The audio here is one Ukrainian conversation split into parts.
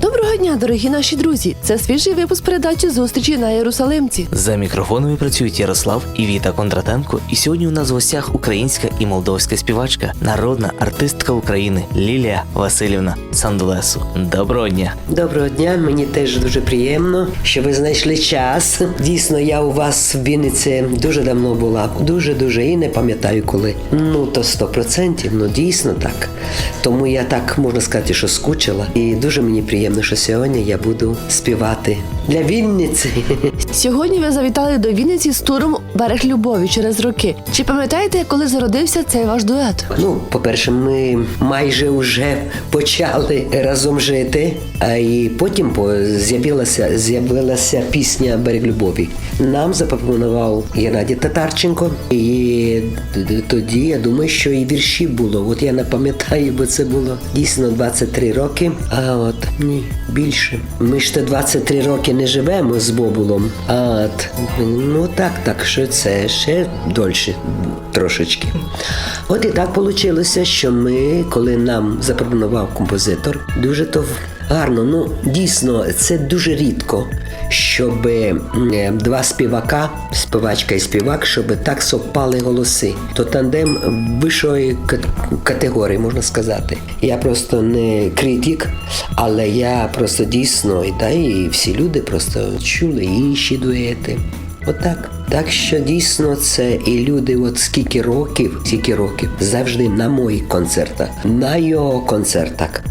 Доброго дня, дорогі наші друзі! Це свіжий випуск передачі зустрічі на Єрусалимці. За мікрофонами працюють Ярослав і Віта Кондратенко. І сьогодні у нас в гостях українська і молдовська співачка, народна артистка України Лілія Васильівна Сандулесу. Доброго дня! Доброго дня, мені теж дуже приємно, що ви знайшли час. Дійсно, я у вас в Вінниці дуже давно була, дуже дуже і не пам'ятаю коли. Ну то 100%, ну дійсно так. Тому я так можна сказати, що скучила. І дуже мені приємно, що сьогодні я буду співати для Вінниці. Сьогодні ви завітали до Вінниці з туром Берег любові через роки. Чи пам'ятаєте, коли зародився цей ваш дует? Ну, по-перше, ми майже вже почали разом жити, а і потім по- з'явилася, з'явилася пісня Берег любові. Нам запропонував Геннадій Татарченко, і тоді я думаю, що і вірші було. От я не пам'ятаю, бо це було дійсно 23 роки. А от ні, більше. Ми ж то 23 роки не живемо з Бобулом. А ну так, так що це ще дольше трошечки. От і так вийшло, що ми, коли нам запропонував композитор, дуже то гарно. Ну дійсно, це дуже рідко, щоб е, два співака, співачка і співак, щоб так совпали голоси. То тандем вищої кат- категорії, можна сказати. Я просто не критик, але я просто дійсно і та і всі люди просто чули інші дуети. Отак. Так що дійсно це і люди, от скільки років, скільки років, завжди на моїх концертах, на його концертах.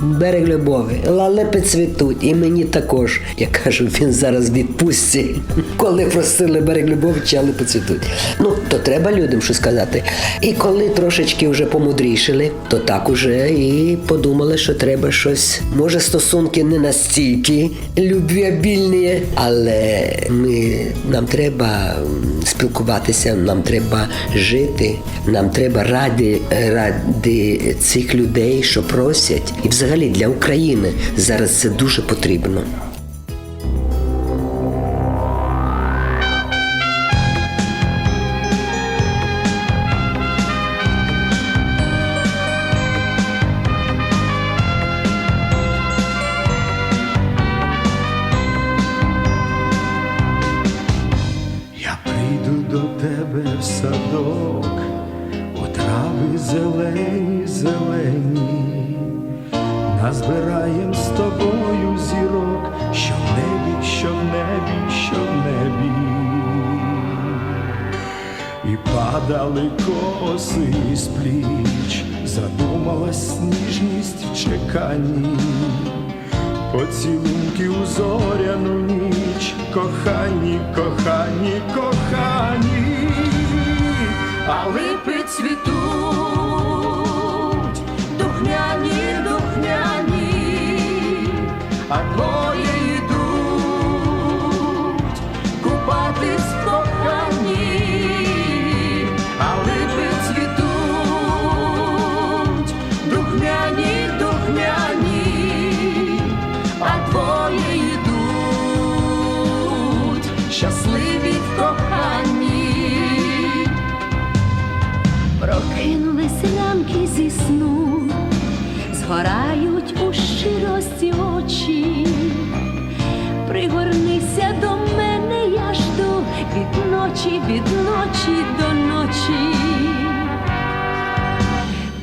Берег любові, лалепи цвітуть, і мені також. Я кажу, він зараз відпустці. Коли просили берег любові, чи липи цвітуть. Ну, то треба людям щось сказати. І коли трошечки вже помудрішили, то так уже і подумали, що треба щось. Може, стосунки не настільки любвіабільні, але ми, нам треба спілкуватися, нам треба жити, нам треба ради, ради цих людей, що просять. І взагалі для України зараз це дуже потрібно. В садок, у трави зелені, зелені, назбираєм з тобою зірок, що в небі, що в небі, що в небі, і падали коси з пліч, задумалась ніжність в чеканні. Поцілунки у зоряну ніч, кохані, кохані, кохані, а а двоє йдуть купатись в коханні, а липи цвітуть, духняні, духняні а двоє йдуть, щасливі в коханні. Прокинулись лямки зі сну, згорають очі. Пригорнися до мене, я жду від ночі, від ночі до ночі.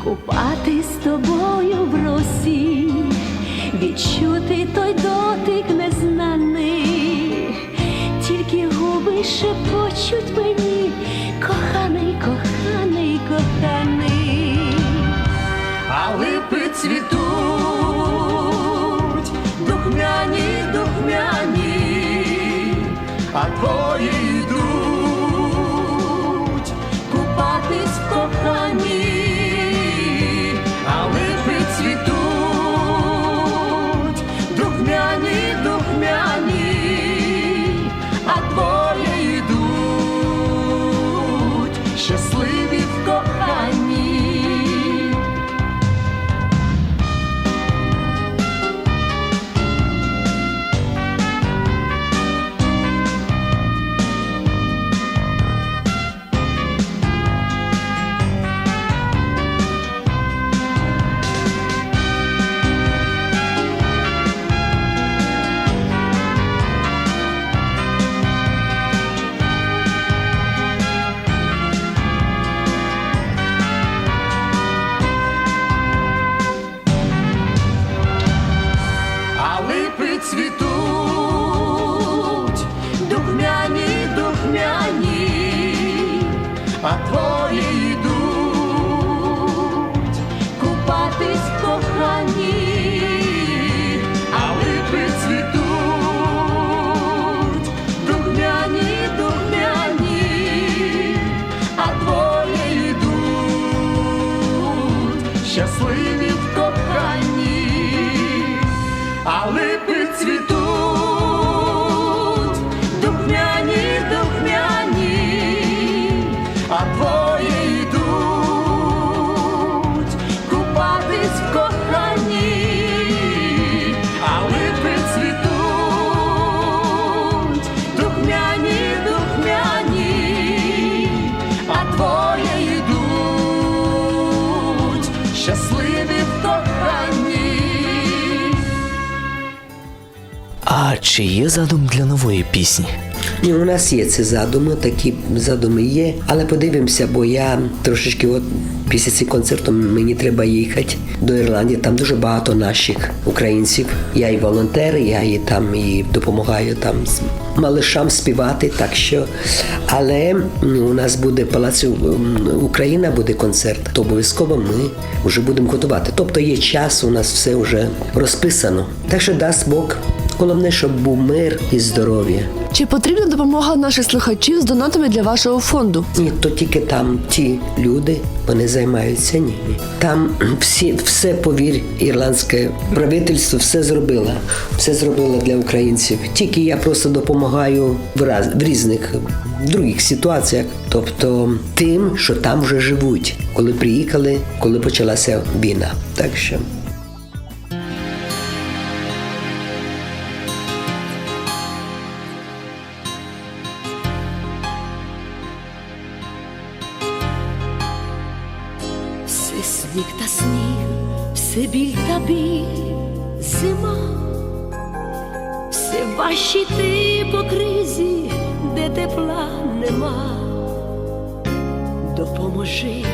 Купати з тобою в росі, відчути той дотик незнаний, тільки губи шепочуть мені, коханий, коханий, коханий. А липи цвітуть, а двоє Deixa sua А чи є задум для нової пісні? Ні, у нас є ці задуми, такі задуми є, але подивимося, бо я трошечки от після цього концерту мені треба їхати до Ірландії. Там дуже багато наших українців. Я і волонтер, я і там і допомагаю там з малишам співати. Так що, але у нас буде палаці м, Україна, буде концерт, то обов'язково ми вже будемо готувати. Тобто є час, у нас все вже розписано. Так що дасть Бог. Головне, щоб був мир і здоров'я. Чи потрібна допомога наших слухачів з донатами для вашого фонду? Ні, то тільки там ті люди, вони займаються ні. Там всі, все, повір, ірландське правительство все зробило. Все зробило для українців. Тільки я просто допомагаю в, раз, в різних других ситуаціях. Тобто тим, що там вже живуть, коли приїхали, коли почалася війна. Так що. Допоможи,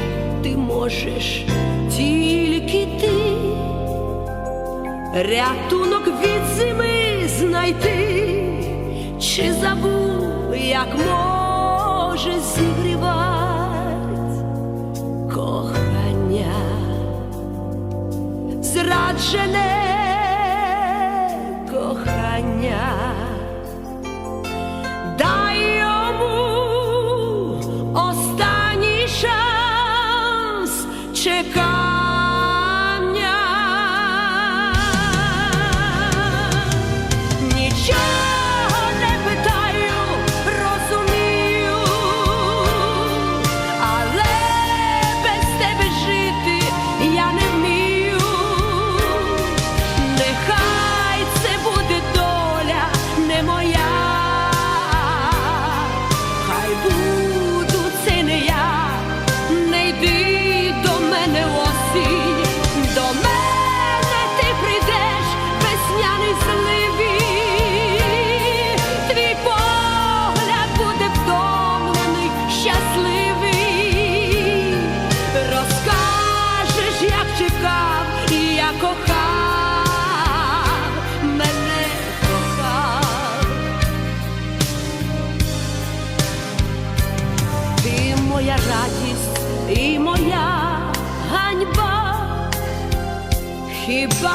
ти можеш тільки ти, рятунок від зими знайти, чи забув, як може зігрівать кохання, зраджене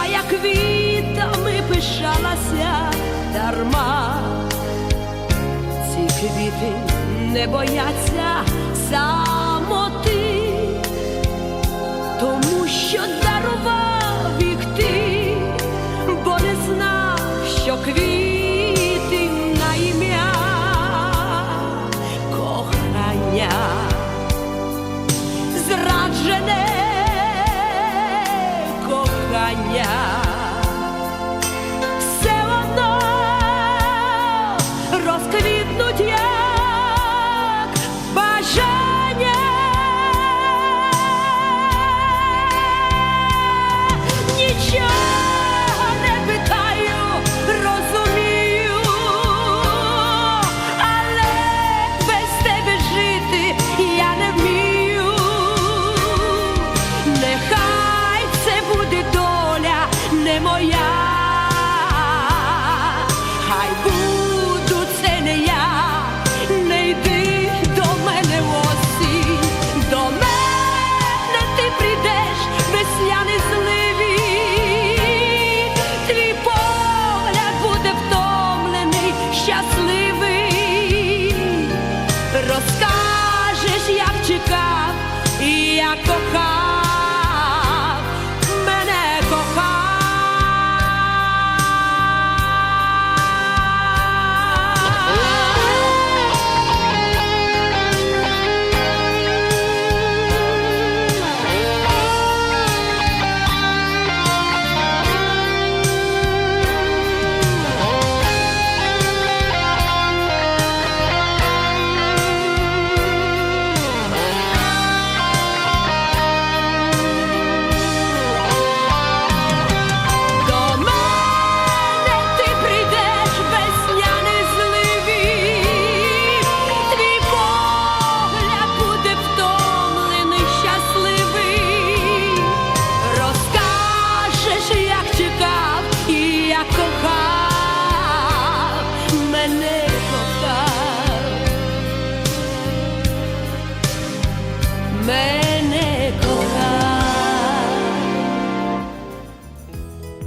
хіба я квітами пишалася. Дарма, ці квіти не бояться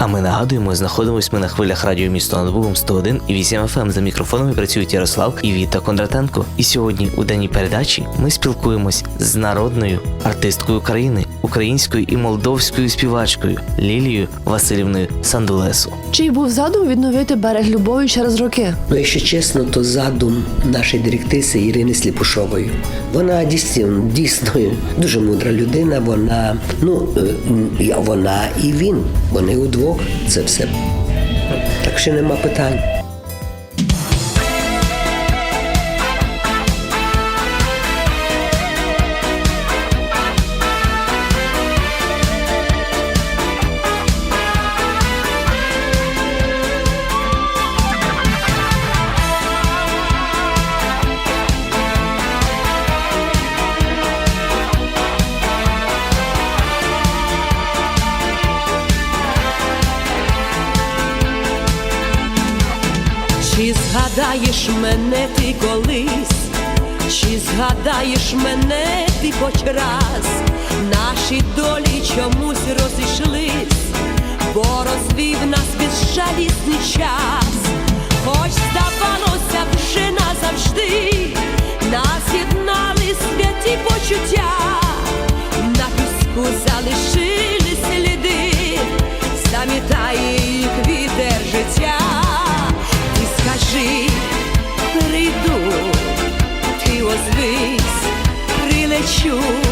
А ми нагадуємо, знаходимось ми на хвилях радіо місто над Бугом 101 і 8 FM. За мікрофонами працюють Ярослав і Віта Кондратенко. І сьогодні у даній передачі ми спілкуємось з народною артисткою України, українською і молдовською співачкою Лілією Васильівною Сандулесу. Чий був задум відновити берег любові через роки? Ну, якщо чесно, то задум нашої директриси Ірини Сліпушової. Вона дійсно, дійсно дуже мудра людина. Вона, ну, е, вона і він. Вони удвох. Це все. Так що нема питань. Згадаєш мене ти колись, чи згадаєш мене ти хоч раз, наші долі чомусь розійшлись, бо розвів нас безжалісний час, хоч здавалося вже назавжди, нас єднали святі почуття, прилечу,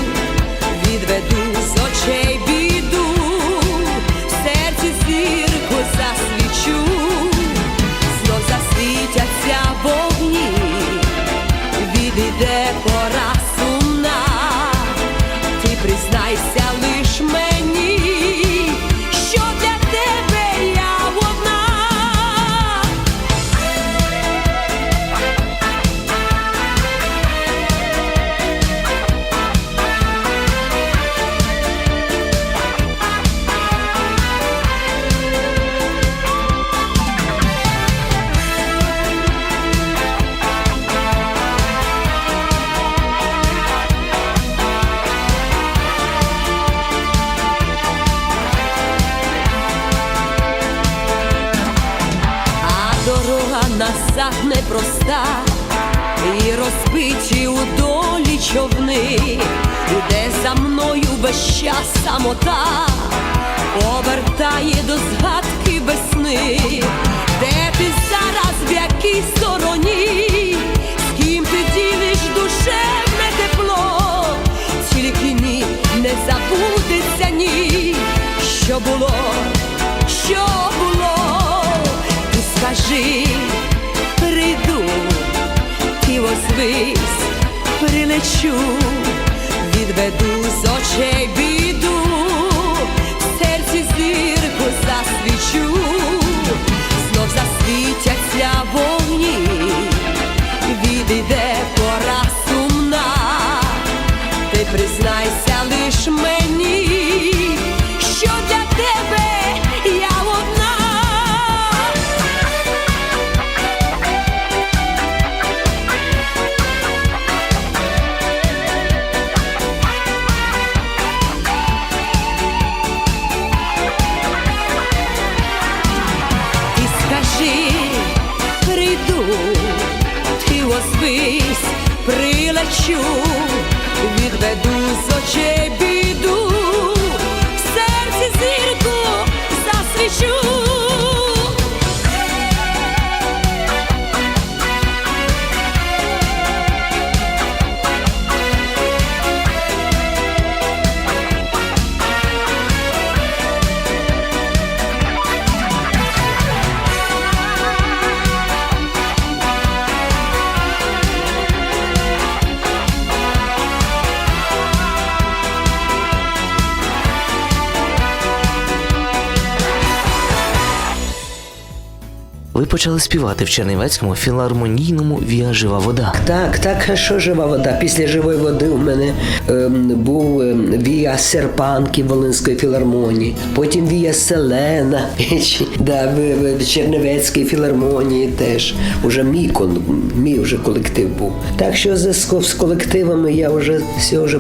ти прилечу, відведу з очей біду, в серці зірку засвічу, знов засвітяться вогні, відійде пора сумна, ти признайся лиш мені, прилечу, відведу з очей почали співати в Чернівецькому філармонійному Віа Жива вода. Так, так, що жива вода? Після живої води у мене ем, був ем, Віа Серпанки Волинської філармонії, потім Віа Селена, да, в, в- в Чернівецькій філармонії теж. Уже мій, кон- мій вже колектив був. Так що з з колективами я вже все вже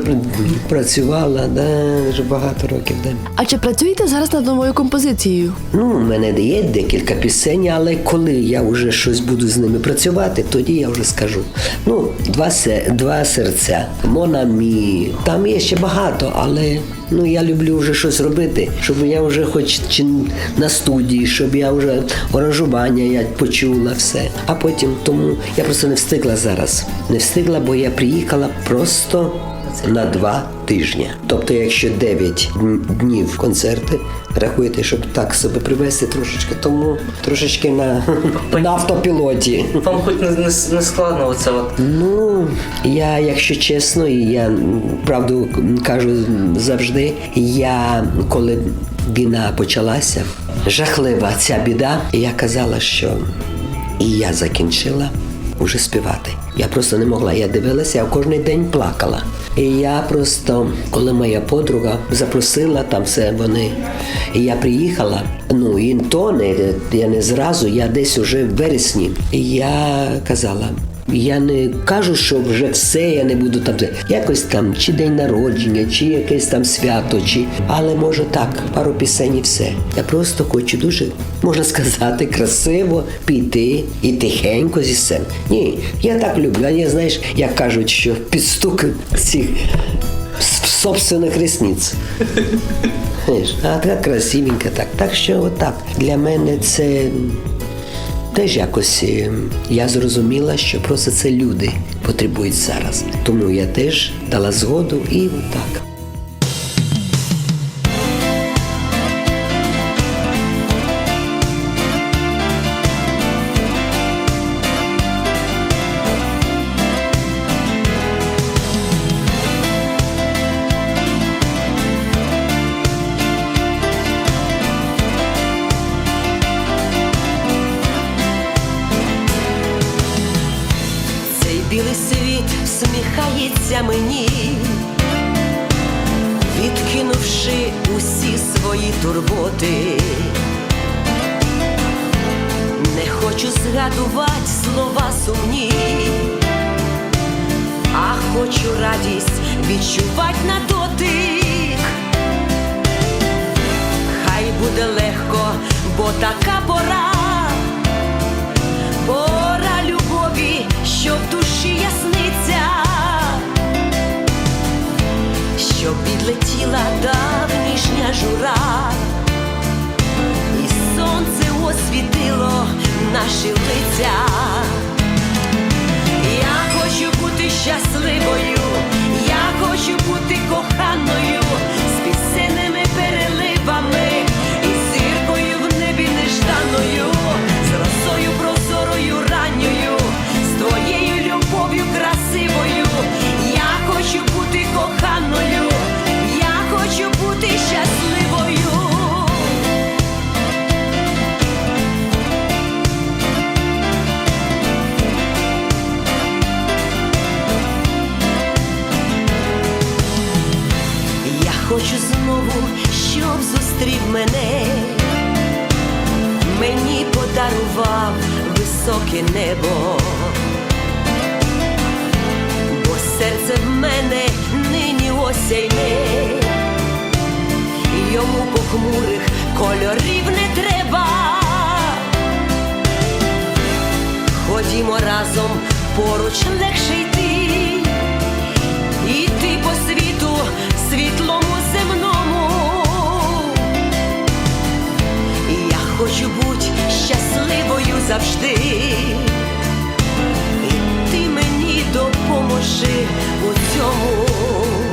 працювала, да, вже багато років. Да. А чи працюєте зараз над новою композицією? Ну, у мене є декілька пісень, але коли я вже щось буду з ними працювати, тоді я вже скажу. Ну, два, два серця, Монамі. Там є ще багато, але ну я люблю вже щось робити, щоб я вже хоч чи на студії, щоб я вже оранжування я почула все. А потім тому я просто не встигла зараз. Не встигла, бо я приїхала просто на два тижні. Тобто, якщо 9 днів концерти, рахуєте, щоб так себе привести трошечки, тому трошечки на, на автопілоті. Вам хоч не, не, не складно оце от. Ну, я, якщо чесно, і я правду кажу завжди, я коли війна почалася, жахлива ця біда, і я казала, що і я закінчила уже співати. Я просто не могла. Я дивилася, я кожен день плакала. І я просто, коли моя подруга запросила там все вони, і я приїхала. Ну і то не я не зразу, я десь уже в вересні. І я казала. Я не кажу, що вже все, я не буду там. Якось там, чи день народження, чи якесь там свято, чи. Але може так, пару пісень і все. Я просто хочу дуже, можна сказати, красиво піти і тихенько зі сцени. Ні, я так люблю. А я знаєш, як кажуть, що підстук цих собственних ресниць. Знаєш, А так красивенько, так. Так що отак. Для мене це. Теж якось е, я зрозуміла, що просто це люди потребують зараз. Тому я теж дала згоду і так. Бо така пора. Пора любові, що в душі ясниться, що підлетіла давнішня жура, і сонце освітило наші лиця. Мені подарував високе небо, бо серце в мене нині осяйне, йому похмурих кольорів не треба. Ходімо разом, поруч легше йти. Іти по світу світлому земному. Я хочу бути щасливою завжди. І ти мені допоможи у цьому.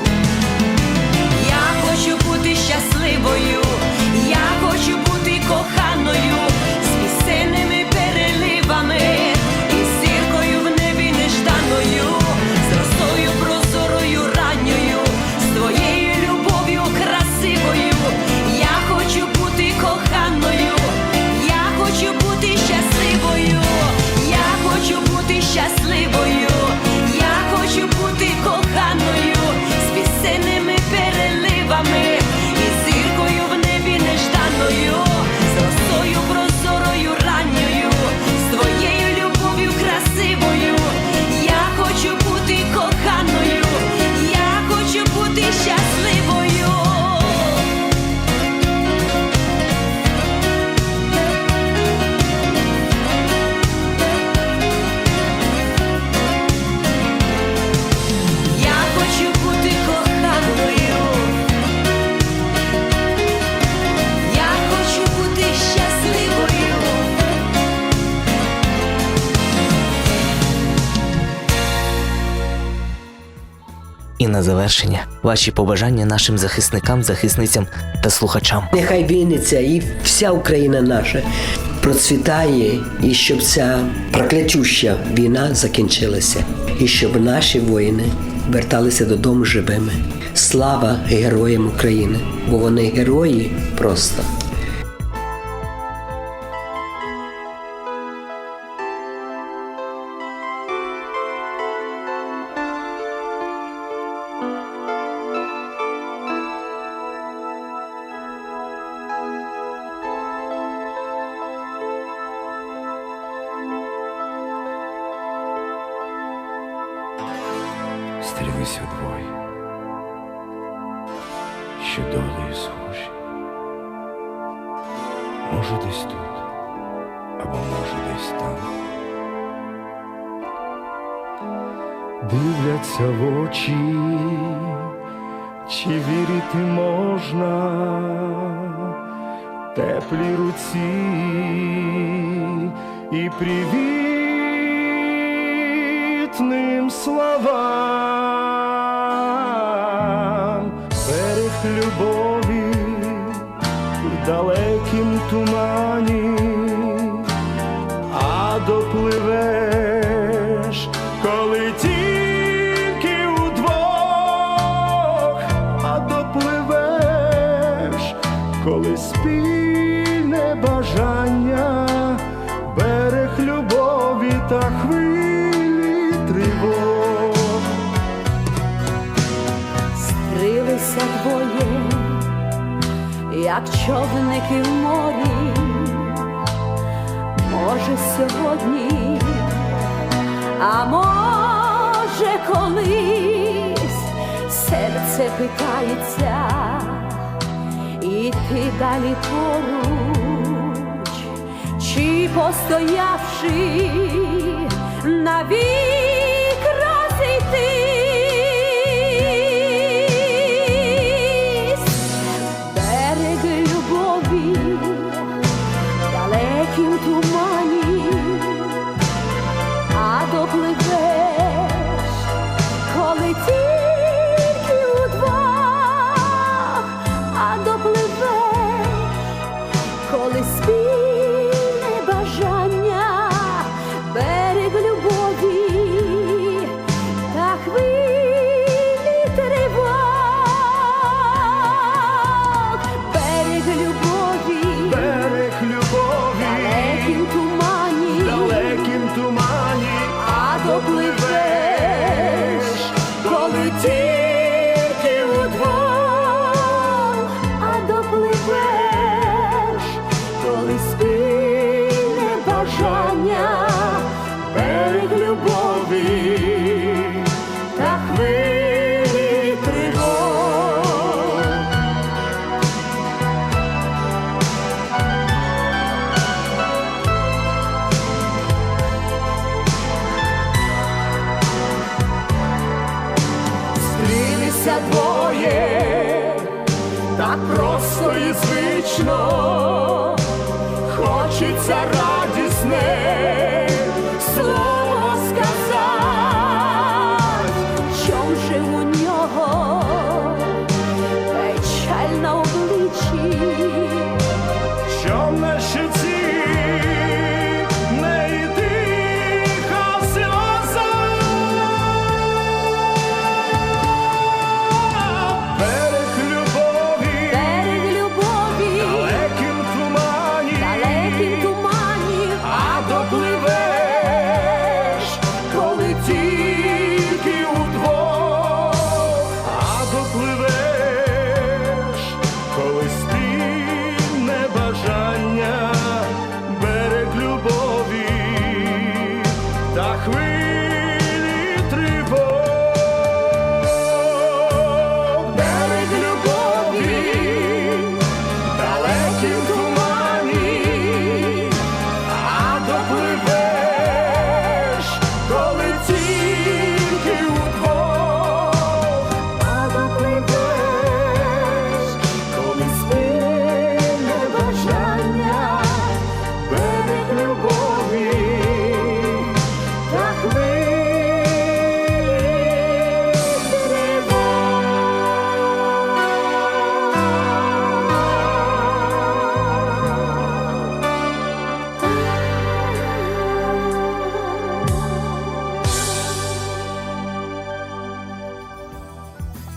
На завершення ваші побажання нашим захисникам, захисницям та слухачам. Нехай Вінниця і вся Україна наша процвітає, і щоб ця проклятюща війна закінчилася, і щоб наші воїни верталися додому живими. Слава героям України, бо вони герої просто. Стрілися двоє, що долею схожі. Може десь тут, або може десь там. Дивляться в очі, чи вірити можна теплій руці і привітним словам тумані, а допливеш, човники в морі, може сьогодні, а може колись серце питається, іти далі поруч, чи постоявши навік розійтись.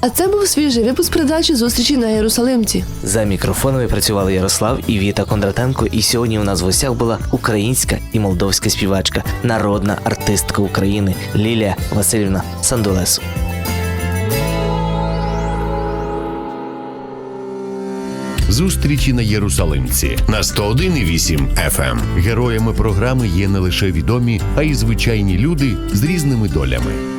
А це був свіжий випуск передачі зустрічі на Єрусалимці. За мікрофонами працювали Ярослав і Віта Кондратенко. І сьогодні у нас в гостях була українська і молдовська співачка, народна артистка України Лілія Васильівна Сандулесу. Зустрічі на Єрусалимці на 101,8 FM. Героями програми є не лише відомі, а й звичайні люди з різними долями.